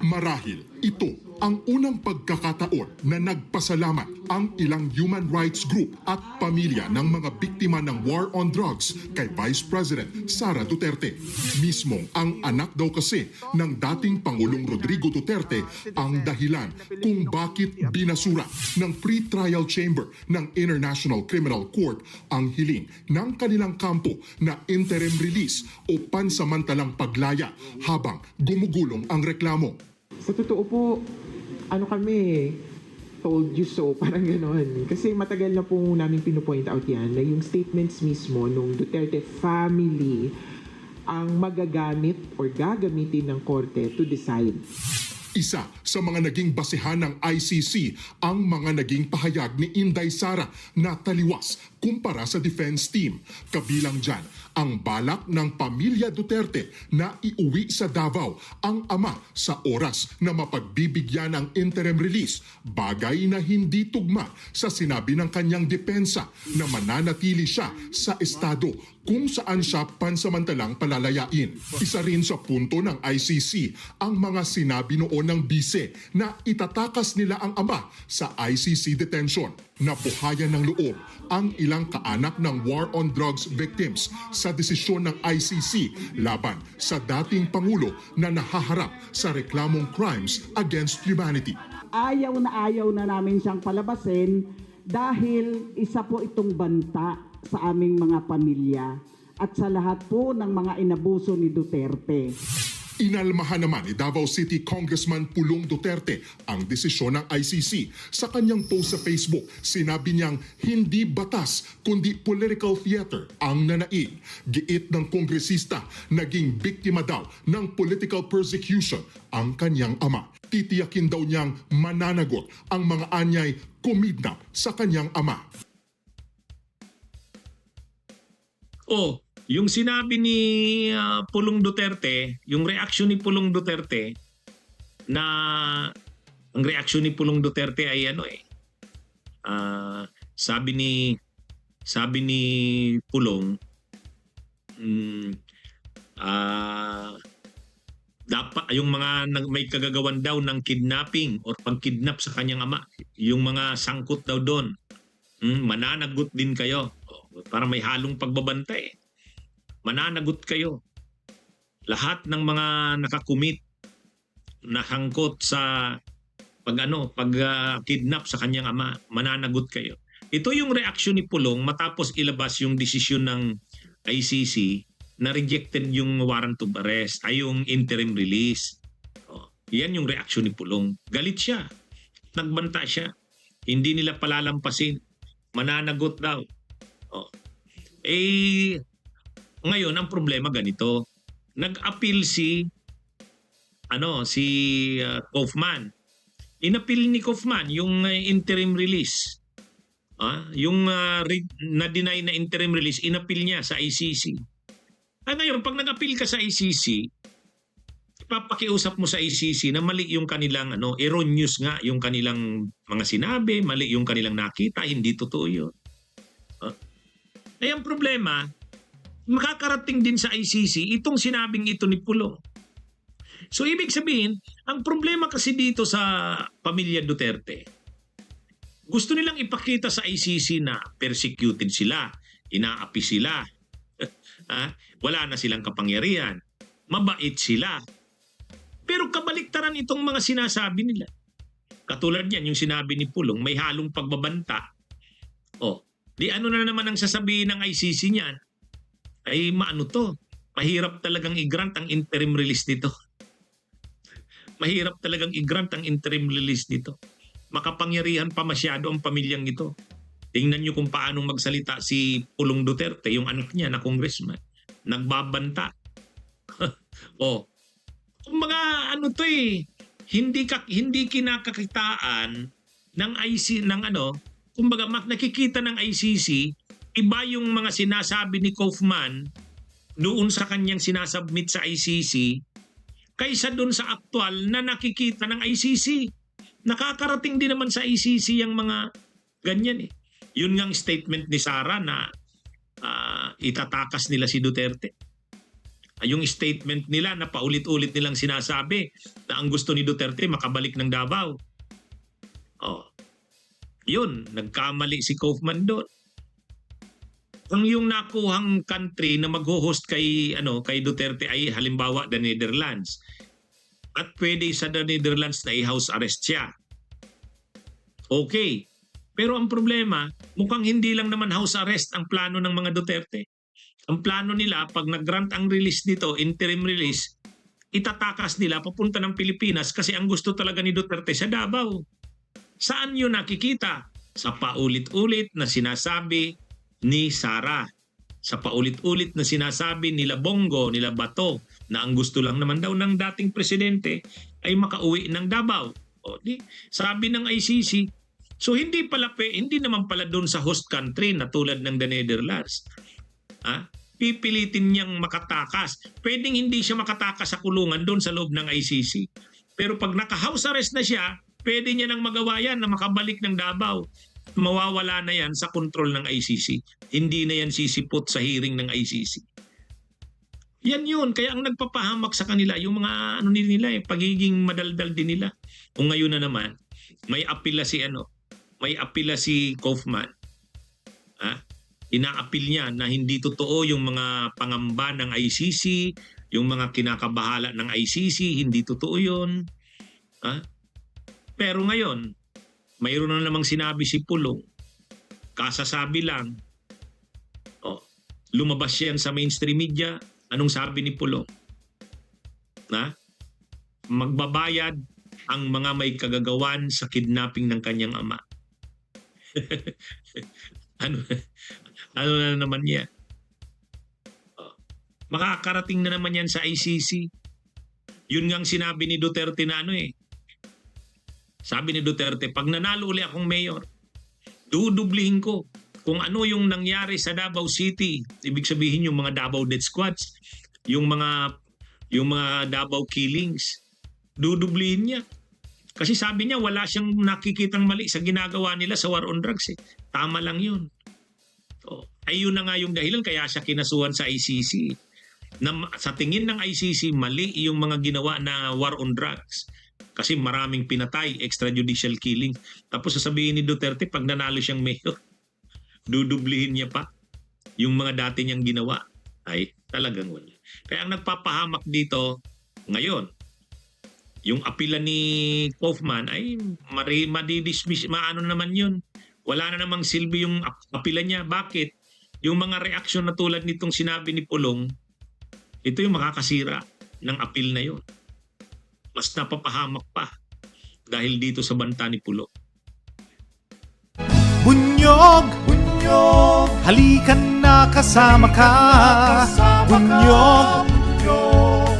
Marahil ito ang unang pagkakataon na nagpasalamat ang ilang human rights group at pamilya ng mga biktima ng war on drugs kay Vice President Sara Duterte. Mismong ang anak daw kasi ng dating Pangulong Rodrigo Duterte ang dahilan kung bakit binasura ng pre-trial chamber ng International Criminal Court ang hiling ng kanilang kampo na interim release o pansamantalang paglaya habang gumugulong ang reklamo. Sa totoo po, ano kami, told you so, parang gano'n. Kasi matagal na po namin pinupoint out yan na yung statements mismo nung Duterte family ang magagamit or gagamitin ng korte to decide. Isa sa mga naging basehan ng ICC ang mga naging pahayag ni Inday Sara na taliwas kumpara sa defense team. Kabilang dyan ang balak ng pamilya Duterte na iuwi sa Davao ang ama sa oras na mapagbibigyan ng interim release, bagay na hindi tugma sa sinabi ng kanyang depensa na mananatili siya sa estado kung saan siya pansamantalang palalayain. Isa rin sa punto ng ICC ang mga sinabi noon ng bise na itatakas nila ang ama sa ICC detention. Nabuhayan ng loob ang ilang kaanak ng war on drugs victims sa desisyon ng ICC laban sa dating Pangulo na nahaharap sa reklamong crimes against humanity. ayaw na ayaw na namin siyang palabasin dahil isa po itong banta sa aming mga pamilya at sa lahat po ng mga inabuso ni Duterte. Inalmahan naman ni Davao City Congressman Pulong Duterte ang desisyon ng ICC. Sa kanyang post sa Facebook, sinabi niyang hindi batas kundi political theater ang nanaig. Giit ng kongresista, naging biktima daw ng political persecution ang kanyang ama. Titiyakin daw niyang mananagot ang mga anyay kumidnap sa kanyang ama. Oh, yung sinabi ni ah, Pulong Duterte, yung reaction ni Pulong Duterte na ang reaction ni Pulong Duterte ay ano eh. ah, sabi ni sabi ni Pulong mm, ah dapat yung mga may kagagawan daw ng kidnapping or pagkidnap sa kanyang ama, yung mga sangkot daw doon. Mm, mananagot din kayo. Oh, para may halong pagbabanta eh. Mananagot kayo. Lahat ng mga nakakumit na hangkot sa pag ano, pag ah, kidnap sa kanyang ama, mananagot kayo. Ito yung reaksyon ni Pulong matapos ilabas yung desisyon ng ICC na rejected yung warrant of arrest ay yung interim release. Oh, yan yung reaksyon ni Pulong. Galit siya. Nagbanta siya. Hindi nila palalampasin. Mananagot daw. Oh. Eh, ngayon ang problema ganito. Nag-appeal si ano si uh, Kaufman. Inappeal ni Kaufman yung uh, interim release. Ah, yung uh, re- na-deny na interim release, inappeal niya sa ICC. Ah, ngayon, pag nag-appeal ka sa ICC, ipapakiusap mo sa ICC na mali yung kanilang ano, erroneous nga yung kanilang mga sinabi, mali yung kanilang nakita, hindi totoo yun. Ah. Eh, ang problema, makakarating din sa ICC itong sinabing ito ni Pulong. So, ibig sabihin, ang problema kasi dito sa pamilya Duterte, gusto nilang ipakita sa ICC na persecuted sila, inaapi sila, ha? wala na silang kapangyarihan, mabait sila. Pero kabaliktaran itong mga sinasabi nila. Katulad yan, yung sinabi ni Pulong, may halong pagbabanta. Oh, di ano na naman ang sasabihin ng ICC niyan? Ay maano to, mahirap talagang i-grant ang interim release nito. Mahirap talagang i-grant ang interim release nito. Makapangyarihan pa masyado ang pamilyang ito. Tingnan nyo kung paano magsalita si Pulong Duterte, yung anak niya na congressman. Nagbabanta. oh. Kumbaga ano to eh, hindi ka, hindi kinakakitaan ng IC ng ano, kumbaga nakikita ng ICC iba yung mga sinasabi ni Kaufman doon sa kanyang sinasubmit sa ICC kaysa doon sa aktual na nakikita ng ICC. Nakakarating din naman sa ICC yung mga ganyan eh. Yun ngang statement ni Sara na ah, itatakas nila si Duterte. yung statement nila na paulit-ulit nilang sinasabi na ang gusto ni Duterte makabalik ng Davao. Oh. Yun, nagkamali si Kaufman doon. Ang yung nakuhang country na mag-host kay ano kay Duterte ay halimbawa the Netherlands. At pwede sa the Netherlands na i-house arrest siya. Okay. Pero ang problema, mukhang hindi lang naman house arrest ang plano ng mga Duterte. Ang plano nila, pag nag-grant ang release nito, interim release, itatakas nila papunta ng Pilipinas kasi ang gusto talaga ni Duterte sa Davao. Saan yun nakikita? Sa paulit-ulit na sinasabi ni Sara. Sa paulit-ulit na sinasabi nila Bongo, nila Bato, na ang gusto lang naman daw ng dating presidente ay makauwi ng Davao. O di, sabi ng ICC, so hindi pala pe, hindi naman pala doon sa host country na tulad ng the Netherlands. Ha? Pipilitin niyang makatakas. Pwedeng hindi siya makatakas sa kulungan doon sa loob ng ICC. Pero pag naka-house arrest na siya, pwede niya nang magawa yan na makabalik ng Davao. Mawawala na yan sa kontrol ng ICC. Hindi na yan sisipot sa hearing ng ICC. Yan yun. Kaya ang nagpapahamak sa kanila, yung mga ano nila eh, pagiging madaldal din nila. Kung ngayon na naman, may apila si ano, may apila si Kaufman. Ha? Inaapil niya na hindi totoo yung mga pangamba ng ICC, yung mga kinakabahala ng ICC, hindi totoo yun. Ha? Pero ngayon, mayroon na namang sinabi si Pulong, kasasabi lang, oh, lumabas yan sa mainstream media, anong sabi ni Pulong? Na? Magbabayad ang mga may kagagawan sa kidnapping ng kanyang ama. ano, ano na naman yan? Oh, makakarating na naman yan sa ICC. Yun nga ang sinabi ni Duterte na ano eh, sabi ni Duterte, pag nanalo uli akong mayor, dudublihin ko kung ano yung nangyari sa Davao City. Ibig sabihin yung mga Davao Death Squads, yung mga yung mga Davao killings. Dudublihin niya. Kasi sabi niya wala siyang nakikitang mali sa ginagawa nila sa war on drugs. Eh. Tama lang yun. Oh, ayun na nga yung dahilan kaya siya kinasuhan sa ICC. Na, sa tingin ng ICC, mali yung mga ginawa na war on drugs kasi maraming pinatay, extrajudicial killing. Tapos sasabihin ni Duterte, pag nanalo siyang mayor, dudublihin niya pa yung mga dati niyang ginawa. Ay, talagang wala. Kaya ang nagpapahamak dito, ngayon, yung apila ni Kaufman ay mari, madidismiss, maano naman yun. Wala na namang silbi yung ap- apila niya. Bakit? Yung mga reaksyon na tulad nitong sinabi ni Pulong, ito yung makakasira ng apil na yun mas napapahamak pa dahil dito sa banta ni Pulo. Bunyog, bunyog, halikan na kasama ka. Bunyog,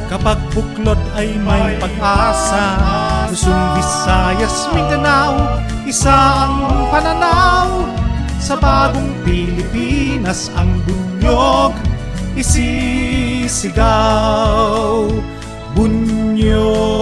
kapag buklod ay may pag-asa. Luzon, Visayas, Mindanao, isa ang pananaw. Sa bagong Pilipinas ang bunyog isisigaw. Bunyog,